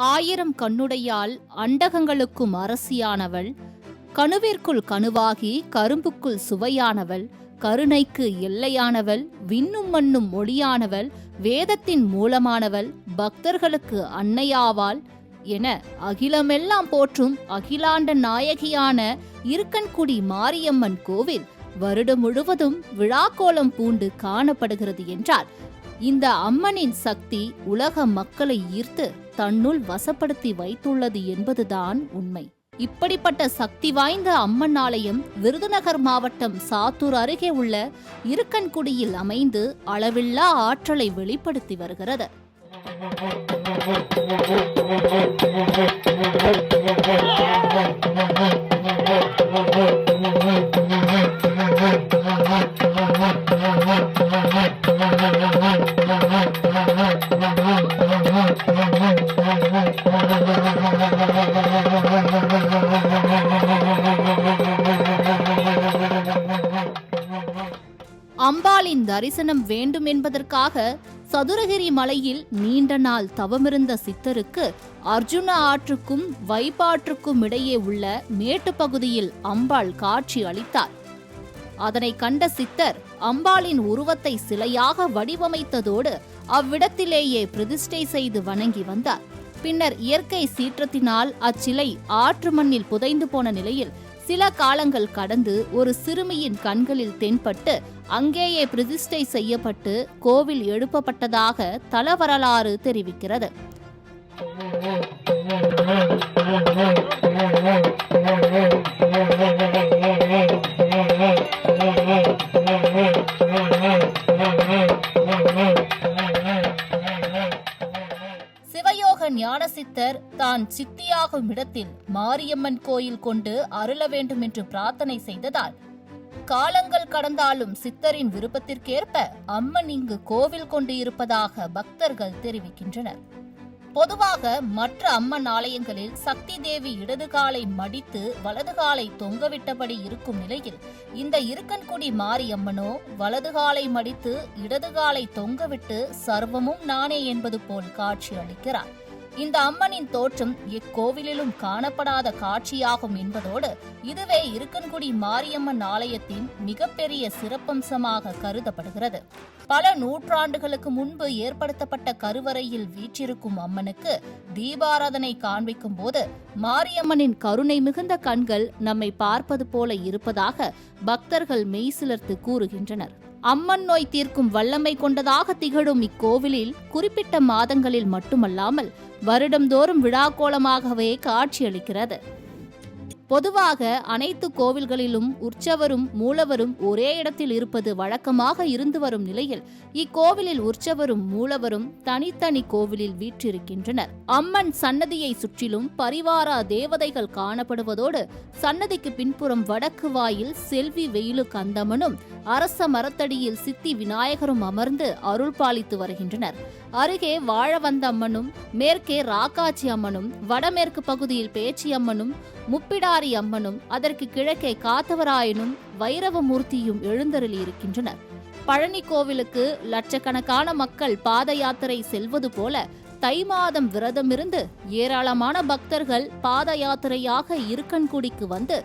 ஆயிரம் கண்ணுடையால் அண்டகங்களுக்கும் அரசியானவள். கணுவிற்குள் கணுவாகி கரும்புக்குள் சுவையானவள். கருணைக்கு எல்லையானவள். விண்ணும் மண்ணும் மொழியானவள். வேதத்தின் மூலமானவள். பக்தர்களுக்கு அன்னையாவாள் என அகிலமெல்லாம் போற்றும் அகிலாண்ட நாயகியான இருக்கன்குடி மாரியம்மன் கோவில் வருடம் முழுவதும் விழாக்கோலம் பூண்டு காணப்படுகிறது என்றார். இந்த அம்மனின் சக்தி உலக மக்களை ஈர்த்து தன்னுள் வசப்படுத்தி வைத்துள்ளது என்பதுதான் உண்மை. இப்படிப்பட்ட சக்தி வாய்ந்த அம்மன் ஆலயம் விருதுநகர் மாவட்டம் சாத்தூர் அருகே உள்ள இருக்கன்குடியில் அமைந்து அளவில்லா ஆற்றலை வெளிப்படுத்தி வருகிறது. அம்பாளின் தரிசனம் வேண்டும் என்பதற்காக சதுரகிரி மலையில் நீண்ட நாள் தவமிருந்த சித்தருக்கு அர்ஜுன ஆற்றுக்கும் வைப்பாற்றுக்கும் இடையே உள்ள மேட்டு பகுதியில் அம்பாள் காட்சி அளித்தார். அதனை கண்ட சித்தர் அம்பாளின் உருவத்தை சிலையாக வடிவமைத்ததோடு அவ்விடத்திலேயே பிரதிஷ்டை செய்து வணங்கி வந்தார். பின்னர் இயற்கை சீற்றத்தினால் அச்சிலை ஆற்று மண்ணில் புதைந்து போன நிலையில் சில காலங்கள் கடந்து ஒரு சிறுமியின் கண்களில் தென்பட்டு அங்கேயே பிரதிஷ்டை செய்யப்பட்டு கோவில் எழுப்பப்பட்டதாக தல வரலாறு தெரிவிக்கிறது. ஞானசித்தர் தான் சித்தியாகும் இடத்தில் மாரியம்மன் கோயில் கொண்டு அருள வேண்டும் என்று பிரார்த்தனை செய்ததால் காலங்கள் கடந்தாலும் சித்தரின் விருப்பத்திற்கேற்ப அம்மன் இங்கு கோவில் கொண்டு இருப்பதாக பக்தர்கள் தெரிவிக்கின்றனர். பொதுவாக மற்ற அம்மன் ஆலயங்களில் சக்தி தேவி இடது காலை மடித்து வலது காலை தொங்கவிட்டபடி இருக்கும் நிலையில் இந்த இருக்கன்குடி மாரியம்மனோ வலது காலை மடித்து இடது காலை தொங்கவிட்டு சர்வமும் நானே என்பது போல் காட்சி அளிக்கிறார். இந்த அம்மனின் தோற்றம் இக்கோவிலிலும் காணப்படாத காட்சியாகும் என்பதோடு இதுவே இருக்கன்குடி மாரியம்மன் ஆலயத்தின் மிகப்பெரிய சிறப்பம்சமாக கருதப்படுகிறது. பல நூற்றாண்டுகளுக்கு முன்பு ஏற்படுத்தப்பட்ட கருவறையில் வீற்றிருக்கும் அம்மனுக்கு தீபாராதனை காண்பிக்கும் போது மாரியம்மனின் கருணை மிகுந்த கண்கள் நம்மை பார்ப்பது போல இருப்பதாக பக்தர்கள் மெய்சிலர்த்து கூறுகின்றனர். அம்மன் நோய் தீர்க்கும் வல்லமை கொண்டதாக திகழும் இக்கோவிலில் குறிப்பிட்ட மாதங்களில் மட்டுமல்லாமல் வருடந்தோறும் விழாக்கோலமாகவே காட்சியளிக்கிறது. பொதுவாக அனைத்து கோவில்களிலும் உற்சவரும் மூலவரும் ஒரே இடத்தில் இருப்பது வழக்கமாக இருந்து வரும் நிலையில் இக்கோவிலில் உற்சவரும் மூலவரும் தனித்தனி கோவிலில் வீற்றிருக்கின்றனர். அம்மன் சன்னதியை சுற்றிலும் பரிவாரா தேவதைகள் காணப்படுவதோடு சன்னதிக்கு பின்புறம் வடக்கு வாயில் செல்வி வெயிலு கந்தமனும் அரச மரத்தடியில் சித்தி விநாயகரும் அமர்ந்து அருள் பாலித்து வருகின்றனர். அருகே வாழவந்த அம்மனும் மேற்கே ராக்காச்சி அம்மனும் வடமேற்கு பகுதியில் பேச்சி அம்மனும் முப்பிடாரி அம்மனும் அதற்கு கிழக்கே காத்தவராயனும் வைரவமூர்த்தியும் எழுந்தருளி இருக்கின்றனர் பழனி கோவிலுக்கு லட்சக்கணக்கான மக்கள் பாத யாத்திரை செல்வது போல தை மாதம் விரதமிருந்து ஏராளமான பக்தர்கள் பாத யாத்திரையாக இருக்கன்குடிக்கு வந்து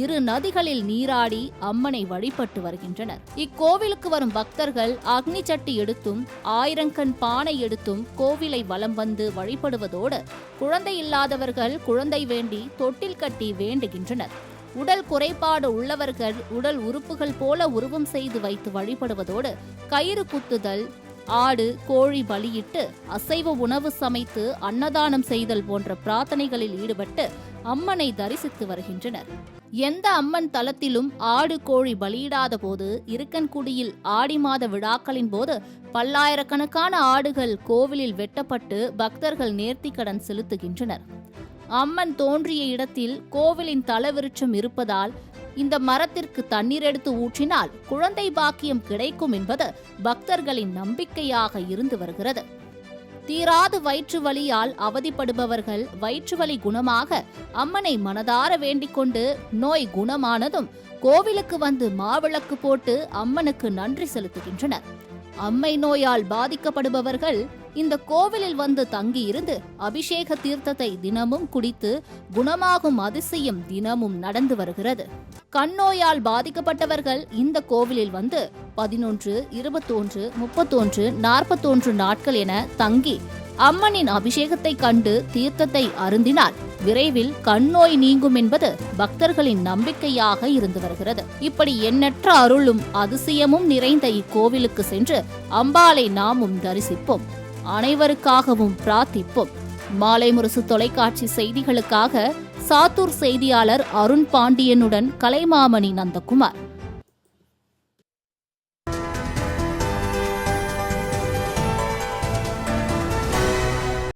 இரு நதிகளில் நீராடி அம்மனை வழிபட்டு வருகின்றனர். இக்கோவிலுக்கு வரும் பக்தர்கள் அக்னி சட்டி எடுத்தும் ஆயிரங்கண் பானை எடுத்தும் கோவிலை வலம் வந்து வழிபடுவதோடு குழந்தை இல்லாதவர்கள் குழந்தை வேண்டி தொட்டில் கட்டி வேண்டுகின்றனர். உடல் குறைபாடு உள்ளவர்கள் உடல் உறுப்புகள் போல உருவம் செய்து வைத்து வழிபடுவதோடு கயிறு குத்துதல் ஆடு கோழி பலியிட்டு அசைவ உணவு சமைத்து அன்னதானம் செய்தல் போன்ற பிரார்த்தனைகளில் ஈடுபட்டு அம்மனை தரிசித்து வருகின்றனர். எந்த அம்மன் தலத்திலும் ஆடு கோழி பலியிடாத போது இருக்கன்குடியில் ஆடி மாத விழாக்களின் போது பல்லாயிரக்கணக்கான ஆடுகள் கோவிலில் வெட்டப்பட்டு பக்தர்கள் நேர்த்திக்கடன் செலுத்துகின்றனர். அம்மன் தோன்றிய இடத்தில் கோவிலின் தலவிருட்சம் இருப்பதால் இந்த மரத்திற்கு தண்ணீர் எடுத்து ஊற்றினால் குழந்தை பாக்கியம் கிடைக்கும் என்பது பக்தர்களின் நம்பிக்கையாக இருந்து வருகிறது. தீராது வயிற்று வலியால் அவதிப்படுபவர்கள் வயிற்று வலி குணமாக அம்மனை மனதார வேண்டிக் கொண்டு நோய் குணமானதும் கோவிலுக்கு வந்து மாவிளக்கு போட்டு அம்மனுக்கு நன்றி செலுத்துகின்றனர். அம்மை நோயால் பாதிக்கப்படுபவர்கள் இந்த கோவிலில் வந்து தங்கியிருந்து அபிஷேக தீர்த்தத்தை தினமும் குடித்து குணமாகும் அதிசயம் தினமும் நடந்து வருகிறது. கண்ணோயால் பாதிக்கப்பட்டவர்கள் இந்த கோவிலில் வந்து பதினொன்று இருபத்தொன்று முப்பத்தொன்று நாற்பத்தொன்று நாட்கள் என தங்கி அம்மனின் அபிஷேகத்தை கண்டு தீர்த்தத்தை அருந்தினால் விரைவில் கண்ணோய் நீங்கும் என்பது பக்தர்களின் நம்பிக்கையாக இருந்து வருகிறது. இப்படி எண்ணற்ற அருளும் அதிசயமும் நிறைந்த இக்கோவிலுக்கு சென்று அம்பாளை நாமும் தரிசிப்போம். அனைவருக்காகவும் பிரார்த்திப்போம். மாலை முரசு தொலைக்காட்சி செய்திகளுக்காக சாத்தூர் செய்தியாளர் அருண் பாண்டியனுடன் கலைமாமணி நந்தகுமார்.